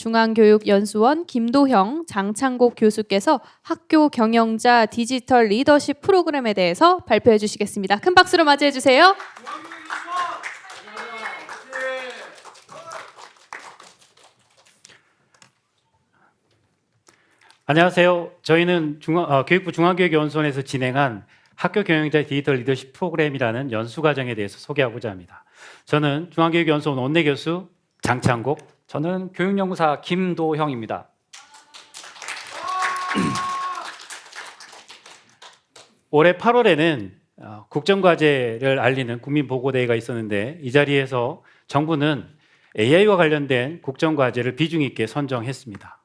중앙교육연수원 김도형, 장창국 교수께서 학교 경영자 디지털 리더십 프로그램에 대해서 발표해 주시겠습니다. 큰 박수로 맞이해 주세요. 안녕하세요. 저희는 중앙, 어, 교육부 중앙교육연수원에서 진행한 학교 경영자 디지털 리더십 프로그램이라는 연수 과정에 대해서 소개하고자 합니다. 저는 중앙교육연수원 원내 교수 장창국, 저는 교육연구사 김도형입니다. 올해 8월에는 어, 국정과제를 알리는 국민보고대회가 있었는데 이 자리에서 정부는 AI와 관련된 국정과제를 비중 있게 선정했습니다.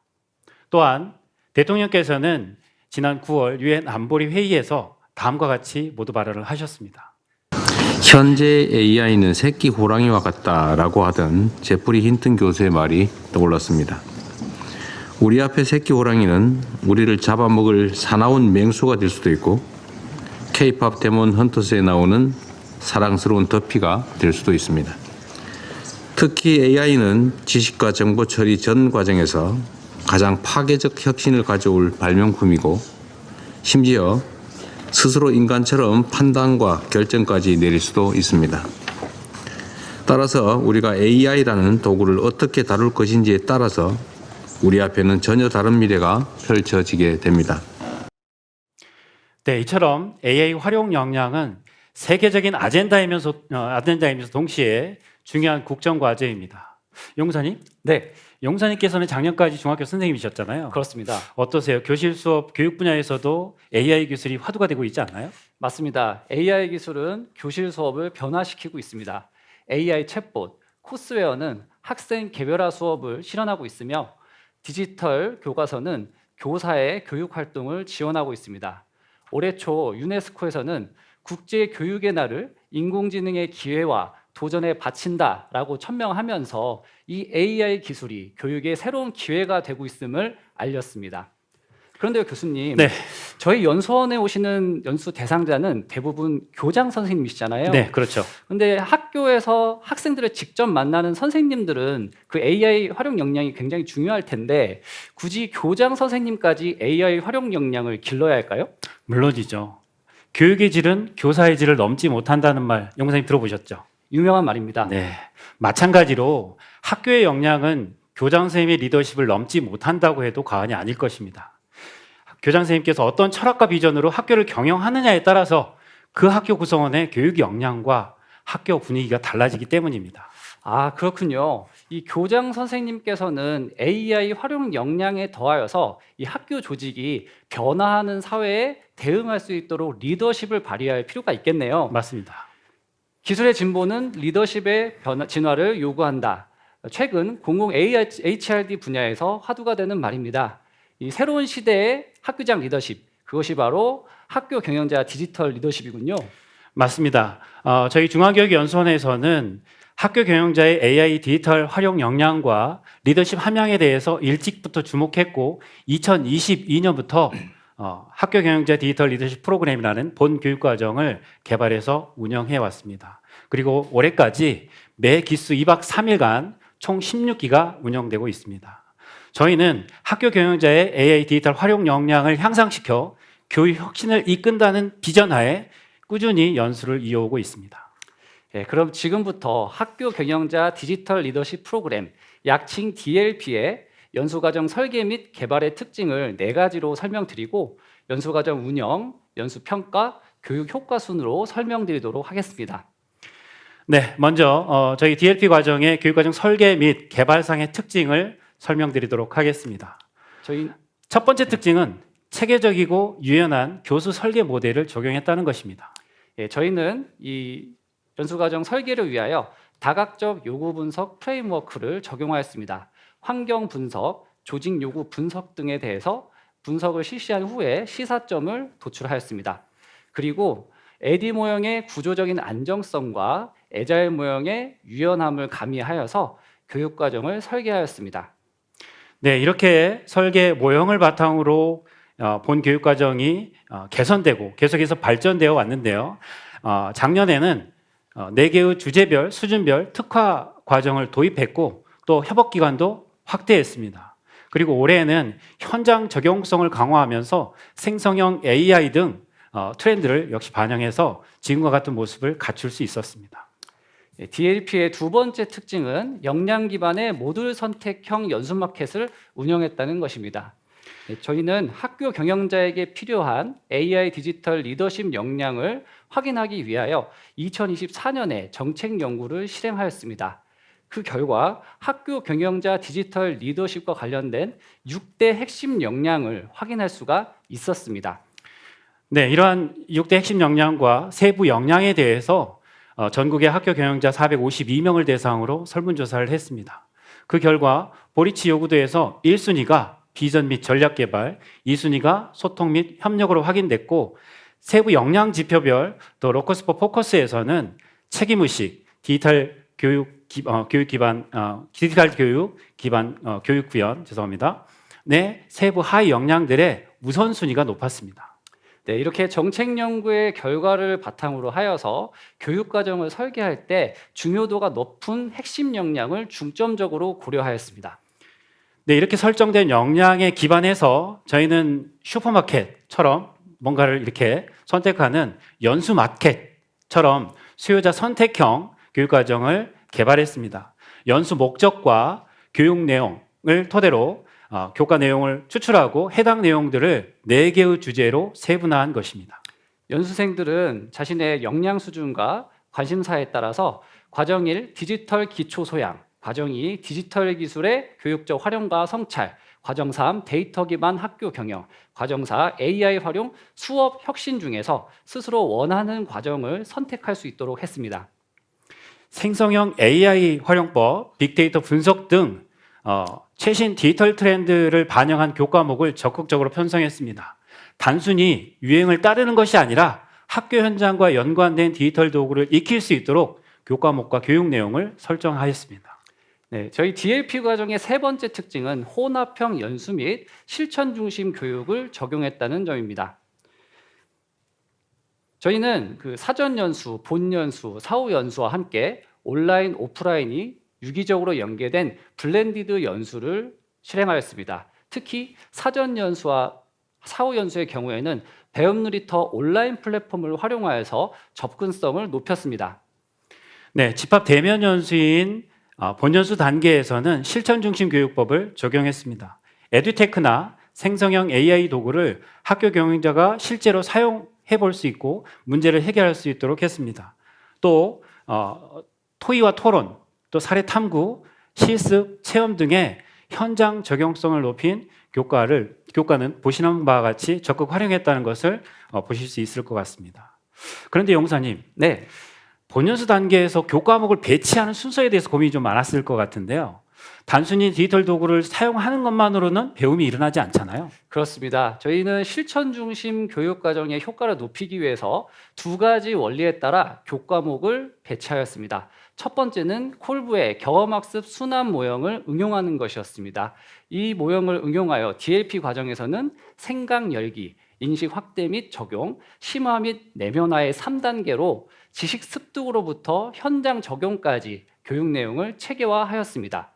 또한 대통령께서는 지난 9월 유엔 안보리 회의에서 다음과 같이 모두 발언을 하셨습니다. 현재 AI는 새끼 호랑이와 같다라고 하던 제프리 힌튼 교수의 말이 떠올랐습니다. 우리 앞에 새끼 호랑이는 우리를 잡아먹을 사나운 맹수가 될 수도 있고 케이팝 데몬 헌터스에 나오는 사랑스러운 더피가 될 수도 있습니다. 특히 AI는 지식과 정보 처리 전 과정에서 가장 파괴적 혁신을 가져올 발명품이고 심지어 스스로 인간처럼 판단과 결정까지 내릴 수도 있습니다. 따라서 우리가 AI라는 도구를 어떻게 다룰 것인지에 따라서 우리 앞에는 전혀 다른 미래가 펼쳐지게 됩니다. 네, 이처럼 AI 활용 역량은 세계적인 아젠다이면서 어, 아젠다이면서 동시에 중요한 국정 과제입니다. 용사님, 네, 용사님께서는 작년까지 중학교 선생님이셨잖아요. 그렇습니다. 어떠세요? 교실 수업 교육 분야에서도 AI 기술이 화두가 되고 있지 않나요? 맞습니다. AI 기술은 교실 수업을 변화시키고 있습니다. AI 챗봇, 코스웨어는 학생 개별화 수업을 실현하고 있으며 디지털 교과서는 교사의 교육 활동을 지원하고 있습니다. 올해 초 유네스코에서는 국제 교육의 날을 인공지능의 기회와 도전에 바친다라고 천명하면서 이 AI 기술이 교육의 새로운 기회가 되고 있음을 알렸습니다. 그런데요, 교수님. 네. 저희 연수원에 오시는 연수 대상자는 대부분 교장 선생님이시잖아요. 네, 그렇죠. 근데 학교에서 학생들을 직접 만나는 선생님들은 그 AI 활용 역량이 굉장히 중요할 텐데 굳이 교장 선생님까지 AI 활용 역량을 길러야 할까요? 물론이죠. 교육의 질은 교사의 질을 넘지 못한다는 말 용사님 들어보셨죠? 유명한 말입니다. 네. 마찬가지로 학교의 역량은 교장 선생님의 리더십을 넘지 못한다고 해도 과언이 아닐 것입니다. 교장 선생님께서 어떤 철학과 비전으로 학교를 경영하느냐에 따라서 그 학교 구성원의 교육 역량과 학교 분위기가 달라지기 때문입니다. 아, 그렇군요. 이 교장 선생님께서는 AI 활용 역량에 더하여서 이 학교 조직이 변화하는 사회에 대응할 수 있도록 리더십을 발휘할 필요가 있겠네요. 맞습니다. 기술의 진보는 리더십의 변화, 진화를 요구한다. 최근 공공 HRD 분야에서 화두가 되는 말입니다. 이 새로운 시대의 학교장 리더십, 그것이 바로 학교 경영자 디지털 리더십이군요. 맞습니다. 어, 저희 중앙교육연수원에서는 학교 경영자의 AI 디지털 활용 역량과 리더십 함양에 대해서 일찍부터 주목했고 2022년부터 어, 학교 경영자 디지털 리더십 프로그램이라는 본 교육 과정을 개발해서 운영해 왔습니다. 그리고 올해까지 매 기수 2박 3일간 총 16기가 운영되고 있습니다. 저희는 학교 경영자의 AI 디지털 활용 역량을 향상시켜 교육 혁신을 이끈다는 비전 하에 꾸준히 연수를 이어오고 있습니다. 예, 그럼 지금부터 학교 경영자 디지털 리더십 프로그램 약칭 DLP의 연수과정 설계 및 개발의 특징을 네 가지로 설명드리고 연수과정 운영, 연수평가, 교육 효과 순으로 설명드리도록 하겠습니다. 네, 먼저 어, 저희 DLP 과정의 교육과정 설계 및 개발상의 특징을 설명드리도록 하겠습니다. 저희 첫 번째 특징은 체계적이고 유연한 교수 설계 모델을 적용했다는 것입니다. 예, 저희는 이 연수과정 설계를 위하여 다각적 요구 분석 프레임워크를 적용하였습니다. 환경 분석, 조직 요구 분석 등에 대해서 분석을 실시한 후에 시사점을 도출하였습니다. 그리고 에디 모형의 구조적인 안정성과 에자일 모형의 유연함을 가미하여서 교육 과정을 설계하였습니다. 네, 이렇게 설계 모형을 바탕으로 어, 본 교육 과정이 어, 개선되고 계속해서 발전되어 왔는데요. 어, 작년에는 어, 네 개의 주제별, 수준별 특화 과정을 도입했고 또 협업 기관도 확대했습니다. 그리고 올해는 현장 적용성을 강화하면서 생성형 AI 등 어, 트렌드를 역시 반영해서 지금과 같은 모습을 갖출 수 있었습니다. DLP의 두 번째 특징은 역량 기반의 모듈 선택형 연수 마켓을 운영했다는 것입니다. 네, 저희는 학교 경영자에게 필요한 AI 디지털 리더십 역량을 확인하기 위하여 2024년에 정책 연구를 실행하였습니다. 그 결과 학교 경영자 디지털 리더십과 관련된 6대 핵심 역량을 확인할 수가 있었습니다. 네, 이러한 6대 핵심 역량과 세부 역량에 대해서 어, 전국의 학교 경영자 452명을 대상으로 설문조사를 했습니다. 그 결과 보리치 요구도에서 1순위가 비전 및 전략 개발, 2순위가 소통 및 협력으로 확인됐고 세부 역량 지표별 또 로커스 포 포커스에서는 책임 의식, 디지털 교육 기, 어, 교육 기반 어, 디지털 교육 기반 어, 교육 구현 죄송합니다. 네, 세부 하위 역량들의 우선순위가 높았습니다. 네, 이렇게 정책 연구의 결과를 바탕으로 하여서 교육 과정을 설계할 때 중요도가 높은 핵심 역량을 중점적으로 고려하였습니다. 네, 이렇게 설정된 역량에 기반해서 저희는 슈퍼마켓처럼 뭔가를 이렇게 선택하는 연수 마켓처럼 수요자 선택형 교육 과정을 개발했습니다. 연수 목적과 교육 내용을 토대로 어, 교과 내용을 추출하고 해당 내용들을 네 개의 주제로 세분화한 것입니다. 연수생들은 자신의 역량 수준과 관심사에 따라서 과정 1 디지털 기초 소양, 과정 2 디지털 기술의 교육적 활용과 성찰, 과정 3 데이터 기반 학교 경영, 과정 4 AI 활용 수업 혁신 중에서 스스로 원하는 과정을 선택할 수 있도록 했습니다. 생성형 AI 활용법, 빅데이터 분석 등 어, 최신 디지털 트렌드를 반영한 교과목을 적극적으로 편성했습니다. 단순히 유행을 따르는 것이 아니라 학교 현장과 연관된 디지털 도구를 익힐 수 있도록 교과목과 교육 내용을 설정하였습니다. 네, 저희 DLP 과정의 세 번째 특징은 혼합형 연수 및 실천 중심 교육을 적용했다는 점입니다. 저희는 그 사전 연수, 본 연수, 사후 연수와 함께 온라인, 오프라인이 유기적으로 연계된 블렌디드 연수를 실행하였습니다. 특히 사전 연수와 사후 연수의 경우에는 배움 놀이터 온라인 플랫폼을 활용하여서 접근성을 높였습니다. 네, 집합 대면 연수인 어, 본연수 단계에서는 실천 중심 교육법을 적용했습니다. 에듀테크나 생성형 AI 도구를 학교 경영자가 실제로 사용 해볼 수 있고 문제를 해결할 수 있도록 했습니다. 또 어, 토의와 토론, 또 사례 탐구, 실습, 체험 등의 현장 적용성을 높인 교과를 교과는 보시는 바와 같이 적극 활용했다는 것을 어, 보실 수 있을 것 같습니다. 그런데 용사님, 네, 본연수 단계에서 교과목을 배치하는 순서에 대해서 고민이 좀 많았을 것 같은데요. 단순히 디지털 도구를 사용하는 것만으로는 배움이 일어나지 않잖아요. 그렇습니다. 저희는 실천 중심 교육 과정의 효과를 높이기 위해서 두 가지 원리에 따라 교과목을 배치하였습니다. 첫 번째는 콜브의 경험학습 순환 모형을 응용하는 것이었습니다. 이 모형을 응용하여 DLP 과정에서는 생각 열기, 인식 확대 및 적용, 심화 및 내면화의 3단계로 지식 습득으로부터 현장 적용까지 교육 내용을 체계화하였습니다.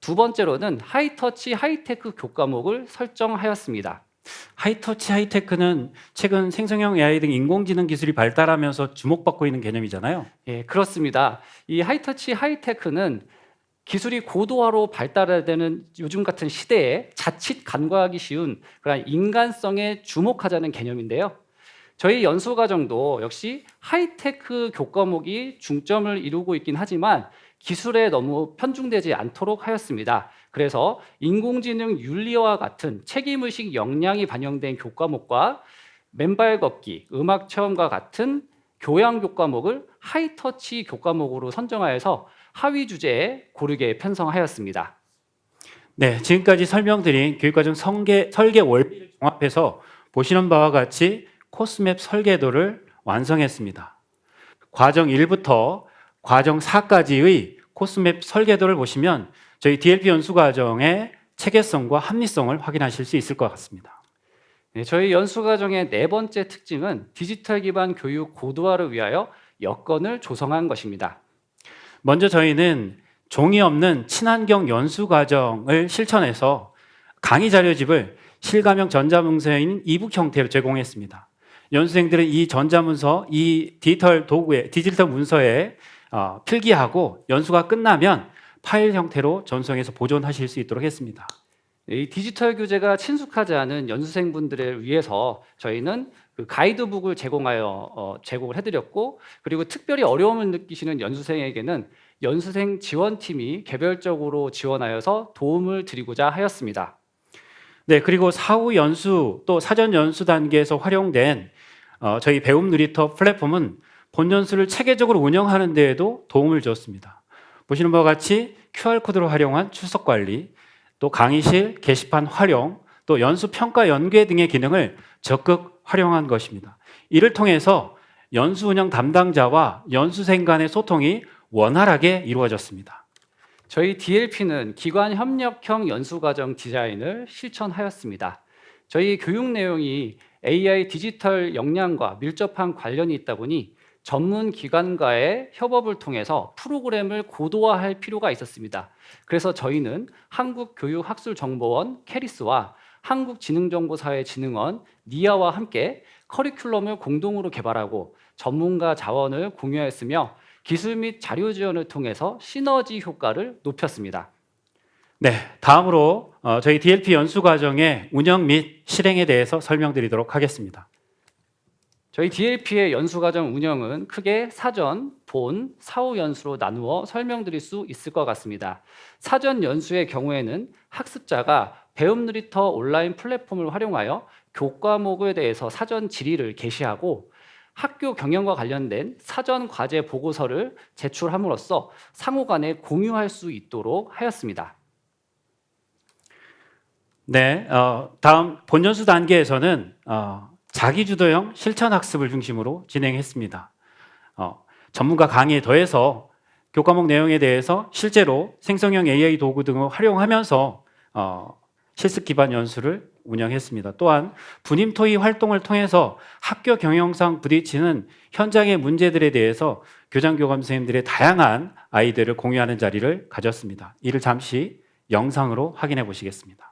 두 번째로는 하이터치 하이테크 교과목을 설정하였습니다. 하이터치 하이테크는 최근 생성형 AI 등 인공지능 기술이 발달하면서 주목받고 있는 개념이잖아요. 예, 그렇습니다. 이 하이터치 하이테크는 기술이 고도화로 발달되는 요즘 같은 시대에 자칫 간과하기 쉬운 그런 인간성에 주목하자는 개념인데요. 저희 연수 과정도 역시 하이테크 교과목이 중점을 이루고 있긴 하지만 기술에 너무 편중되지 않도록 하였습니다. 그래서 인공지능 윤리와 같은 책임의식 역량이 반영된 교과목과 맨발 걷기, 음악 체험과 같은 교양 교과목을 하이터치 교과목으로 선정하여서 하위 주제에 고르게 편성하였습니다. 네, 지금까지 설명드린 교육과정 설계, 설계 원리를 종합해서 보시는 바와 같이 코스맵 설계도를 완성했습니다. 과정 1부터 과정 4까지의 코스맵 설계도를 보시면 저희 DLP 연수 과정의 체계성과 합리성을 확인하실 수 있을 것 같습니다. 네, 저희 연수 과정의 네 번째 특징은 디지털 기반 교육 고도화를 위하여 여건을 조성한 것입니다. 먼저 저희는 종이 없는 친환경 연수 과정을 실천해서 강의 자료집을 실가명 전자문서인 이북 형태로 제공했습니다. 연수생들은 이 전자문서, 이 디지털 도구에 디지털 문서에 어, 필기하고 연수가 끝나면 파일 형태로 전송해서 보존하실 수 있도록 했습니다. 이 디지털 교재가 친숙하지 않은 연수생분들을 위해서 저희는 그 가이드북을 제공하여 어, 제공을 해드렸고 그리고 특별히 어려움을 느끼시는 연수생에게는 연수생 지원팀이 개별적으로 지원하여서 도움을 드리고자 하였습니다. 네, 그리고 사후 연수 또 사전 연수 단계에서 활용된 어, 저희 배움 누리터 플랫폼은 본 연수를 체계적으로 운영하는 데에도 도움을 주었습니다. 보시는 바와 같이 QR 코드로 활용한 출석 관리, 또 강의실 게시판 활용, 또 연수 평가 연계 등의 기능을 적극 활용한 것입니다. 이를 통해서 연수 운영 담당자와 연수생 간의 소통이 원활하게 이루어졌습니다. 저희 DLP는 기관 협력형 연수 과정 디자인을 실천하였습니다. 저희 교육 내용이 AI 디지털 역량과 밀접한 관련이 있다 보니 전문 기관과의 협업을 통해서 프로그램을 고도화할 필요가 있었습니다. 그래서 저희는 한국교육학술정보원 캐리스와 한국지능정보사회진흥원 니아와 함께 커리큘럼을 공동으로 개발하고 전문가 자원을 공유했으며 기술 및 자료 지원을 통해서 시너지 효과를 높였습니다. 네, 다음으로 어, 저희 DLP 연수 과정의 운영 및 실행에 대해서 설명드리도록 하겠습니다. 저희 DLP의 연수 과정 운영은 크게 사전, 본, 사후 연수로 나누어 설명드릴 수 있을 것 같습니다. 사전 연수의 경우에는 학습자가 배움 누리터 온라인 플랫폼을 활용하여 교과목에 대해서 사전 질의를 게시하고 학교 경영과 관련된 사전 과제 보고서를 제출함으로써 상호 간에 공유할 수 있도록 하였습니다. 네, 어, 다음 본연수 단계에서는 어, 자기주도형 실천 학습을 중심으로 진행했습니다. 어, 전문가 강의에 더해서 교과목 내용에 대해서 실제로 생성형 AI 도구 등을 활용하면서 어, 실습 기반 연수를 운영했습니다. 또한 분임 토의 활동을 통해서 학교 경영상 부딪히는 현장의 문제들에 대해서 교장 교감 선생님들의 다양한 아이디어를 공유하는 자리를 가졌습니다. 이를 잠시 영상으로 확인해 보시겠습니다.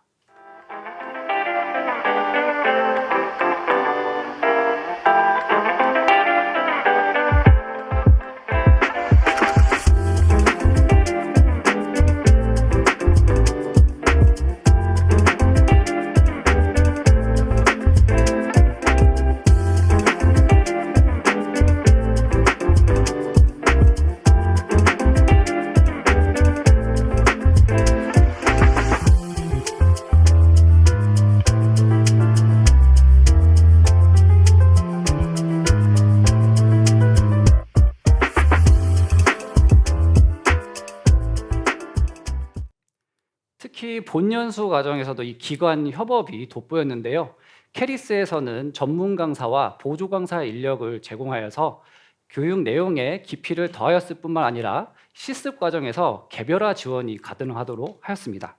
연수 과정에서도 이 기관 협업이 돋보였는데요. 캐리스에서는 전문 강사와 보조 강사 인력을 제공하여서 교육 내용에 깊이를 더하였을 뿐만 아니라 실습 과정에서 개별화 지원이 가능하도록 하였습니다.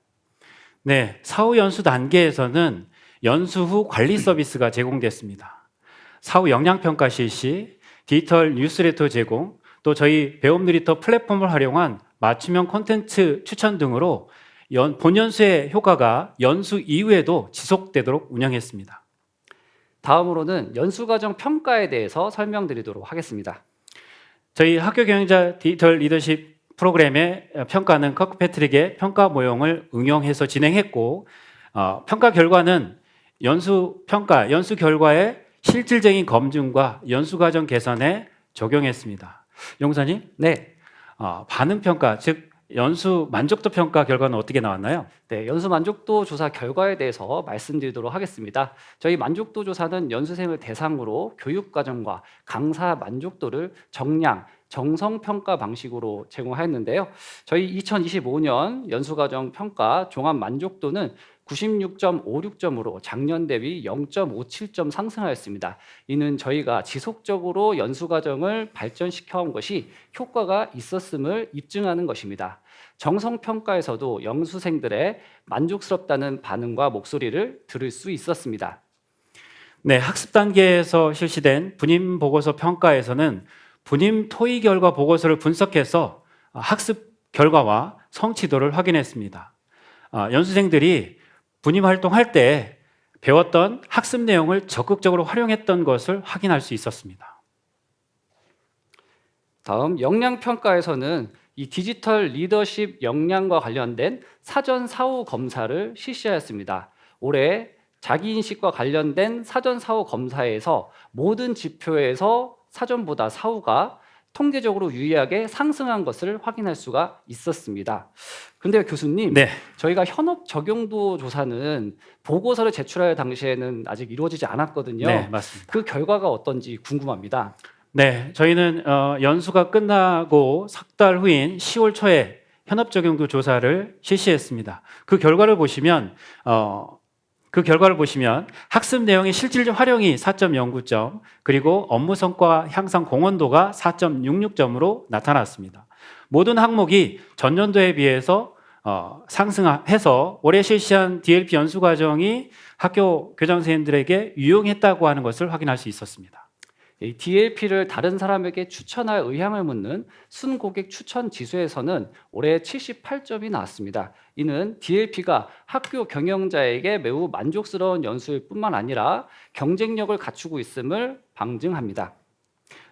네, 사후 연수 단계에서는 연수 후 관리 서비스가 제공됐습니다. 사후 역량 평가 실시, 디지털 뉴스레터 제공, 또 저희 배움 누리터 플랫폼을 활용한 맞춤형 콘텐츠 추천 등으로 연, 본연수의 효과가 연수 이후에도 지속되도록 운영했습니다. 다음으로는 연수 과정 평가에 대해서 설명드리도록 하겠습니다. 저희 학교 경영자 디지털 리더십 프로그램의 평가는 커크패트릭의 평가 모형을 응용해서 진행했고 어, 평가 결과는 연수 평가 연수 결과의 실질적인 검증과 연수 과정 개선에 적용했습니다. 용사님, 네, 어, 반응 평가 즉 연수 만족도 평가 결과는 어떻게 나왔나요? 네, 연수 만족도 조사 결과에 대해서 말씀드리도록 하겠습니다. 저희 만족도 조사는 연수생을 대상으로 교육 과정과 강사 만족도를 정량, 정성 평가 방식으로 제공하였는데요. 저희 2025년 연수 과정 평가 종합 만족도는 96.56점으로 작년 대비 0.57점 상승하였습니다. 이는 저희가 지속적으로 연수 과정을 발전시켜 온 것이 효과가 있었음을 입증하는 것입니다. 정성 평가에서도 연수생들의 만족스럽다는 반응과 목소리를 들을 수 있었습니다. 네, 학습 단계에서 실시된 분임 보고서 평가에서는 분임 토의 결과 보고서를 분석해서 학습 결과와 성취도를 확인했습니다. 아, 연수생들이 분임 활동할 때 배웠던 학습 내용을 적극적으로 활용했던 것을 확인할 수 있었습니다. 다음 역량 평가에서는 이 디지털 리더십 역량과 관련된 사전 사후 검사를 실시하였습니다. 올해 자기 인식과 관련된 사전 사후 검사에서 모든 지표에서 사전보다 사후가 통계적으로 유의하게 상승한 것을 확인할 수가 있었습니다. 근데 교수님, 네, 저희가 현업 적용도 조사는 보고서를 제출할 당시에는 아직 이루어지지 않았거든요. 네 맞습니다. 그 결과가 어떤지 궁금합니다. 네, 저희는 어, 연수가 끝나고 석 달 후인 10월 초에 현업 적용도 조사를 실시했습니다. 그 결과를 보시면 어, 그 결과를 보시면 학습 내용의 실질적 활용이 4.09점, 그리고 업무 성과 향상 공헌도가 4.66점으로 나타났습니다. 모든 항목이 전년도에 비해서 어, 상승해서 올해 실시한 DLP 연수 과정이 학교 교장 선생님들에게 유용했다고 하는 것을 확인할 수 있었습니다. 이 DLP를 다른 사람에게 추천할 의향을 묻는 순고객 추천 지수에서는 올해 78점이 나왔습니다. 이는 DLP가 학교 경영자에게 매우 만족스러운 연수일 뿐만 아니라 경쟁력을 갖추고 있음을 방증합니다.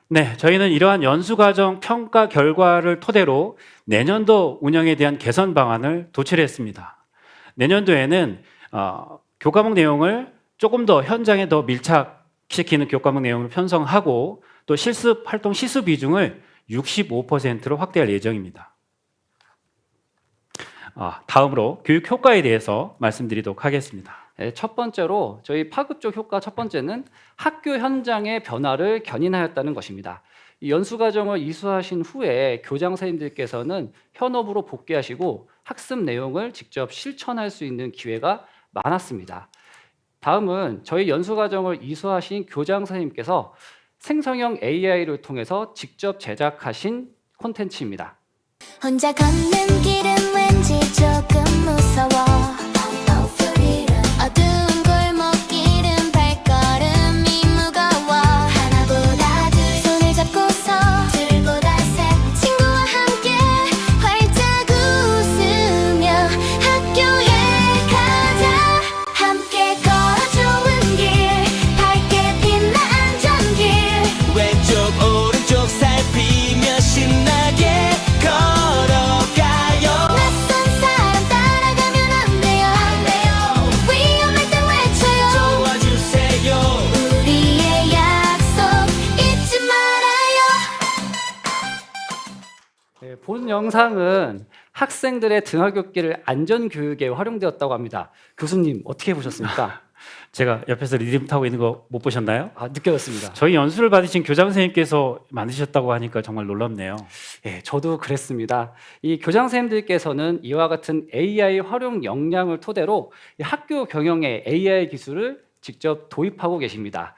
네, 저희는 이러한 연수과정 평가 결과를 토대로 내년도 운영에 대한 개선 방안을 도출했습니다. 내년도에는 어, 교과목 내용을 조금 더 현장에 더 밀착 시키는 교과목 내용을 편성하고 또 실습 활동 시수 비중을 65%로 확대할 예정입니다. 아, 다음으로 교육 효과에 대해서 말씀드리도록 하겠습니다. 네, 첫 번째로 저희 파급적 효과 첫 번째는 학교 현장의 변화를 견인하였다는 것입니다. 이 연수 과정을 이수하신 후에 교장 선생님들께서는 현업으로 복귀하시고 학습 내용을 직접 실천할 수 있는 기회가 많았습니다. 다음은 저희 연수 과정을 이수하신 교장 선생님께서 생성형 AI를 통해서 직접 제작하신 콘텐츠입니다. 혼자 걷는 길은 왠지 조금 무서워 영상은 학생들의 등하굣길을 안전 교육에 활용되었다고 합니다. 교수님 어떻게 보셨습니까? 제가 옆에서 리듬 타고 있는 거 못 보셨나요? 아, 느껴졌습니다. 저희 연수를 받으신 교장 선생님께서 만드셨다고 하니까 정말 놀랍네요. 예, 저도 그랬습니다. 이 교장 선생님들께서는 이와 같은 AI 활용 역량을 토대로 이 학교 경영에 AI 기술을 직접 도입하고 계십니다.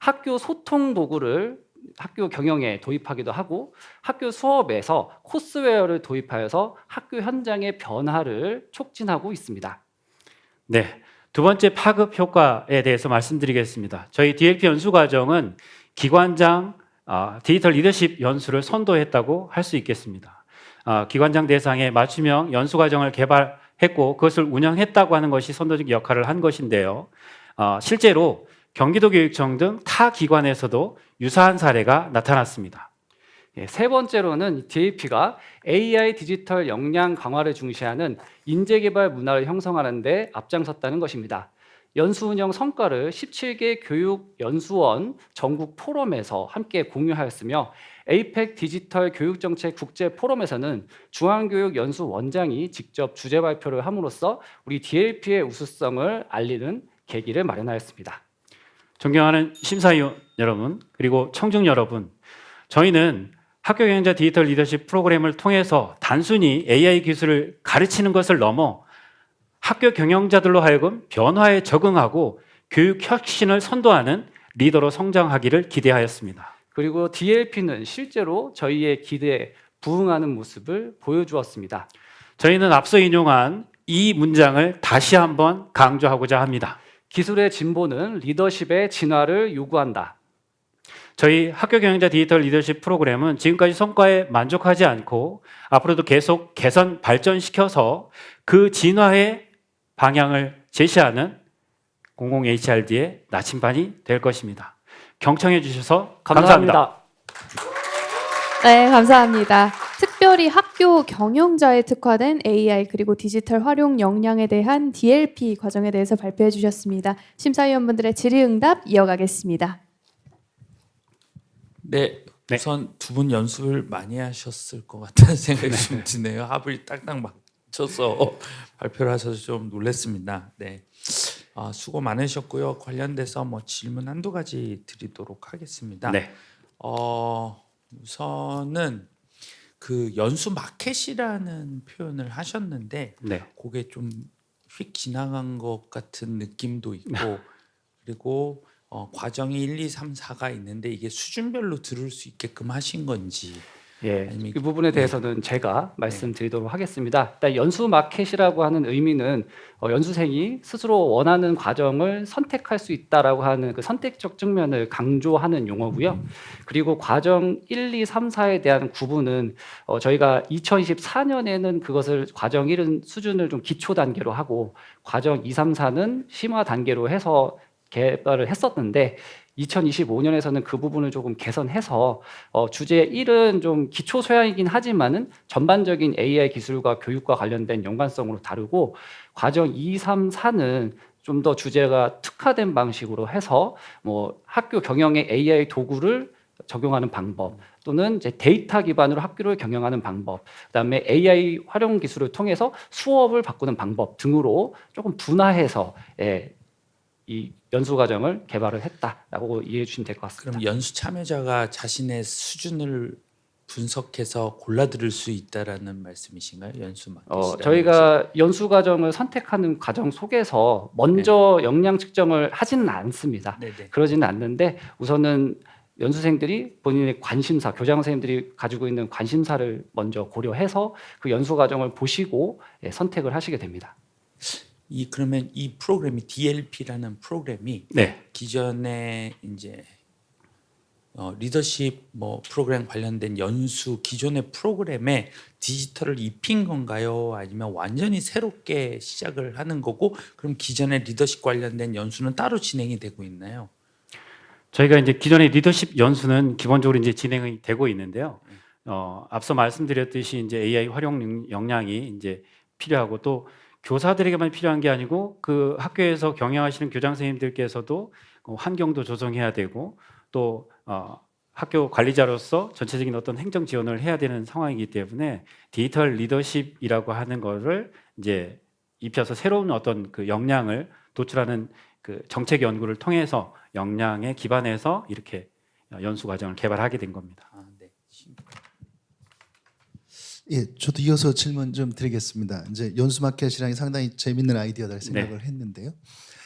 학교 소통 도구를 학교 경영에 도입하기도 하고 학교 수업에서 코스웨어를 도입하여서 학교 현장의 변화를 촉진하고 있습니다. 네. 두 번째 파급 효과에 대해서 말씀드리겠습니다. 저희 DLP 연수 과정은 기관장 아, 디지털 리더십 연수를 선도했다고 할 수 있겠습니다. 아, 기관장 대상의 맞춤형 연수 과정을 개발했고 그것을 운영했다고 하는 것이 선도적 역할을 한 것인데요. 아, 실제로 경기도 교육청 등 타 기관에서도 유사한 사례가 나타났습니다. 예, 세 번째로는 DAP가 AI 디지털 역량 강화를 중시하는 인재 개발 문화를 형성하는 데 앞장섰다는 것입니다. 연수 운영 성과를 17개 교육 연수원 전국 포럼에서 함께 공유하였으며 에이펙 디지털 교육 정책 국제 포럼에서는 중앙교육 연수 원장이 직접 주제 발표를 함으로써 우리 DLP의 우수성을 알리는 계기를 마련하였습니다. 존경하는 심사위원 여러분, 그리고 청중 여러분, 저희는 학교 경영자 디지털 리더십 프로그램을 통해서 단순히 AI 기술을 가르치는 것을 넘어 학교 경영자들로 하여금 변화에 적응하고 교육 혁신을 선도하는 리더로 성장하기를 기대하였습니다. 그리고 DLP는 실제로 저희의 기대에 부응하는 모습을 보여주었습니다. 저희는 앞서 인용한 이 문장을 다시 한번 강조하고자 합니다. 기술의 진보는 리더십의 진화를 요구한다. 저희 학교 경영자 디지털 리더십 프로그램은 지금까지 성과에 만족하지 않고 앞으로도 계속 개선 발전시켜서 그 진화의 방향을 제시하는 공공 HRD의 나침반이 될 것입니다. 경청해 주셔서 감사합니다. 감사합니다. 네, 감사합니다. 특별히 학교 경영자에 특화된 AI 그리고 디지털 활용 역량에 대한 DLP 과정에 대해서 발표해 주셨습니다. 심사위원분들의 질의응답 이어가겠습니다. 네, 네. 우선 두 분 연습을 많이 하셨을 것 같다는 생각이 좀 드네요. 합을 딱딱 맞춰서 발표를 하셔서 좀 놀랐습니다. 네, 아, 수고 많으셨고요. 관련돼서 뭐 질문 한두 가지 드리도록 하겠습니다. 네. 어, 우선은 그 연수 마켓이라는 표현을 하셨는데 네. 그게 좀 휙 지나간 것 같은 느낌도 있고 그리고 어, 과정이 1, 2, 3, 4가 있는데 이게 수준별로 들을 수 있게끔 하신 건지 예, 아니면- 이 부분에 대해서는 제가 말씀드리도록 하겠습니다. 일단 연수 마켓이라고 하는 의미는 어, 연수생이 스스로 원하는 과정을 선택할 수 있다라고 하는 그 선택적 측면을 강조하는 용어고요. 그리고 과정 1, 2, 3, 4에 대한 구분은 어, 저희가 2024년에는 그것을 과정 1은 수준을 좀 기초 단계로 하고 과정 2, 3, 4는 심화 단계로 해서 개발을 했었는데 2025년에서는 그 부분을 조금 개선해서 어, 주제 1은 좀 기초 소양이긴 하지만은 전반적인 AI 기술과 교육과 관련된 연관성으로 다루고 과정 2, 3, 4는 좀 더 주제가 특화된 방식으로 해서 뭐 학교 경영의 AI 도구를 적용하는 방법 또는 이제 데이터 기반으로 학교를 경영하는 방법, 그다음에 AI 활용 기술을 통해서 수업을 바꾸는 방법 등으로 조금 분화해서 예, 이 연수 과정을 개발을 했다라고 이해해 주시면 될 것 같습니다. 그럼 연수 참여자가 자신의 수준을 분석해서 골라 들을 수 있다라는 말씀이신가요? 연수 마켓. 어, 저희가 연수 과정을 선택하는 과정 속에서 먼저 역량 측정을 하지는 않습니다. 네네. 그러지는 않는데 우선은 연수생들이 본인의 관심사, 교장 선생님들이 가지고 있는 관심사를 먼저 고려해서 그 연수 과정을 보시고 예, 선택을 하시게 됩니다. 이 그러면 이 프로그램이 DLP라는 프로그램이 네. 기존에 이제 어, 리더십 뭐 프로그램 관련된 연수 기존의 프로그램에 디지털을 입힌 건가요? 아니면 완전히 새롭게 시작을 하는 거고 그럼 기존의 리더십 관련된 연수는 따로 진행이 되고 있나요? 저희가 이제 기존의 리더십 연수는 기본적으로 이제 진행이 되고 있는데요. 어, 앞서 말씀드렸듯이 이제 AI 활용 역량이 이제 필요하고 또 교사들에게만 필요한 게 아니고 그 학교에서 경영하시는 교장 선생님들께서도 어, 환경도 조성해야 되고 또 어, 학교 관리자로서 전체적인 어떤 행정 지원을 해야 되는 상황이기 때문에 디지털 리더십이라고 하는 거를 이제 입혀서 새로운 어떤 그 역량을 도출하는 그 정책 연구를 통해서 역량에 기반해서 이렇게 연수 과정을 개발하게 된 겁니다. 아, 네. 예, 저도 이어서 질문 좀 드리겠습니다. 이제 연수 마켓이랑 상당히 재밌는 아이디어다 생각을 했는데요.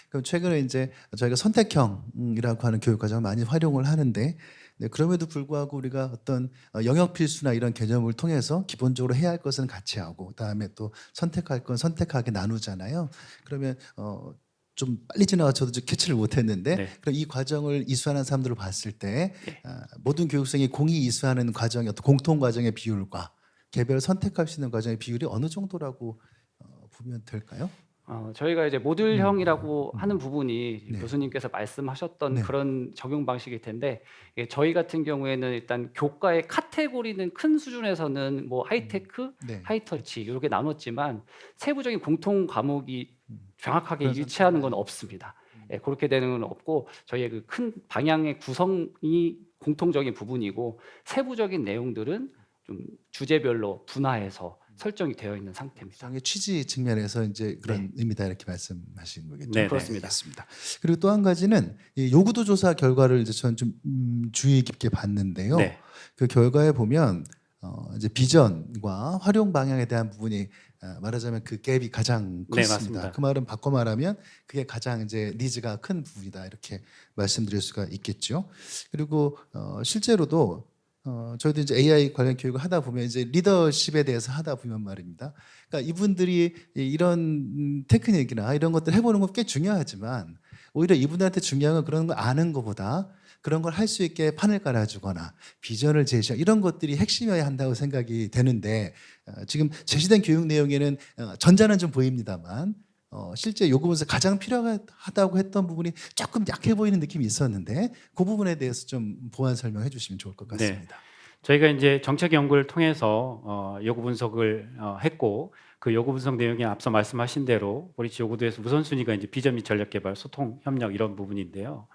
그럼 최근에 이제 저희가 선택형이라고 하는 교육 과정을 많이 활용을 하는데 네, 그럼에도 불구하고 우리가 어떤 어, 영역 필수나 이런 개념을 통해서 기본적으로 해야 할 것은 같이 하고 그다음에 또 선택할 건 선택하게 나누잖아요. 그러면 어, 좀 빨리 지나가 저도 좀 캐치를 못했는데 네. 그럼 이 과정을 이수하는 사람들을 봤을 때 아, 모든 교육생이 공이 이수하는 과정의 어떤 공통 과정의 비율과 개별 선택할 수 있는 과정의 비율이 어느 정도라고 어, 보면 될까요? 어, 저희가 이제 모듈형이라고 하는 부분이 네. 교수님께서 말씀하셨던 네. 그런 적용 방식일 텐데 예, 저희 같은 경우에는 일단 교과의 카테고리는 큰 수준에서는 뭐 하이테크, 네. 하이터치 이렇게 나눴지만 세부적인 공통 과목이 정확하게 그런 일치하는 건 없습니다. 예, 그렇게 되는 건 없고 저희의 그 큰 방향의 구성이 공통적인 부분이고 세부적인 내용들은 좀 주제별로 분화해서 설정이 되어 있는 상태입니다. 상의 취지 측면에서 이제 그런 의미다 이렇게 말씀하신 거겠죠. 네, 네. 그렇습니다. 알겠습니다. 그리고 또 한 가지는 이 요구도 조사 결과를 이제 저는 좀 음, 주의 깊게 봤는데요. 네. 그 결과에 보면 어, 이제 비전과 활용 방향에 대한 부분이 아, 말하자면 그 갭이 가장 네, 컸습니다. 맞습니다. 그 말은 바꿔 말하면 그게 가장 이제 니즈가 큰 부분이다 이렇게 말씀드릴 수가 있겠죠. 그리고 어, 실제로도 어, 저희도 이제 AI 관련 교육을 하다 보면 이제 리더십에 대해서 하다 보면 말입니다. 그러니까 이분들이 이- 이런 음, 테크닉이나 이런 것들 해보는 건 꽤 중요하지만 오히려 이분들한테 중요한 건 그런 거 아는 것보다 그런 걸 할 수 있게 판을 깔아주거나 비전을 제시하고 이런 것들이 핵심이어야 한다고 생각이 되는데 어, 지금 제시된 교육 내용에는 어, 전자는 좀 보입니다만 어, 실제 요구 분석 가장 필요하다고 했던 부분이 조금 약해 보이는 느낌이 있었는데 그 부분에 대해서 좀 보완 설명해 주시면 좋을 것 네. 같습니다. 저희가 이제 정책 연구를 통해서 어, 요구 분석을 어, 했고 그 요구 분석 내용이 앞서 말씀하신 대로 브리치 요구도에서 우선순위가 이제 비전 및 전략 개발, 소통, 협력 이런 부분인데요.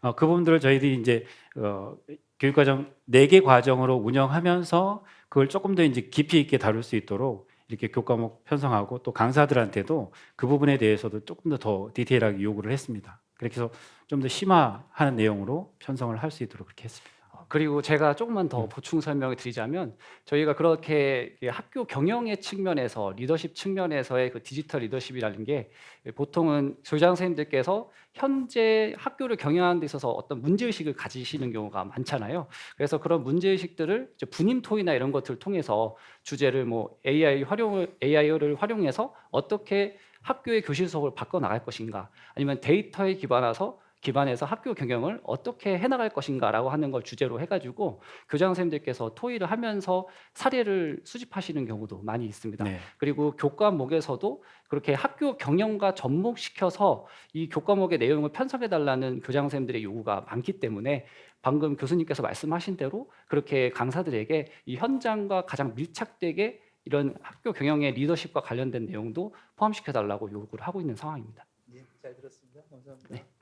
어, 그 부분들을 저희들이 이제 어, 교육과정 네 개 과정으로 운영하면서 그걸 조금 더 이제 깊이 있게 다룰 수 있도록 이렇게 교과목 편성하고 또 강사들한테도 그 부분에 대해서도 조금 더 더 디테일하게 요구를 했습니다. 그렇게 해서 좀 더 심화하는 내용으로 편성을 할 수 있도록 그렇게 했습니다. 그리고 제가 조금만 더 보충 설명을 드리자면 저희가 그렇게 이 학교 경영의 측면에서 리더십 측면에서의 그 디지털 리더십이라는 게 보통은 조장 선생님들께서 현재 학교를 경영하는 데 있어서 어떤 문제 의식을 가지시는 경우가 많잖아요. 그래서 그런 문제 의식들을 분임 토의나 이런 것들을 통해서 주제를 뭐 AI 활용을 AI를 활용해서 어떻게 학교의 교실 수업을 바꿔 나갈 것인가 아니면 데이터에 기반해서 기반해서 학교 경영을 어떻게 해나갈 것인가라고 하는 걸 주제로 해가지고 교장 선생님들께서 토의를 하면서 사례를 수집하시는 경우도 많이 있습니다. 네. 그리고 교과목에서도 그렇게 학교 경영과 접목시켜서 이 교과목의 내용을 편성해 달라는 교장 선생님들의 요구가 많기 때문에 방금 교수님께서 말씀하신 대로 그렇게 강사들에게 이 현장과 가장 밀착되게 이런 학교 경영의 리더십과 관련된 내용도 포함시켜 달라고 요구를 하고 있는 상황입니다. 네, 감사합니다.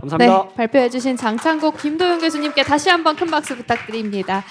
감사합니다. 네, 발표해주신 장창국 김도영 교수님께 다시 한번 큰 박수 부탁드립니다.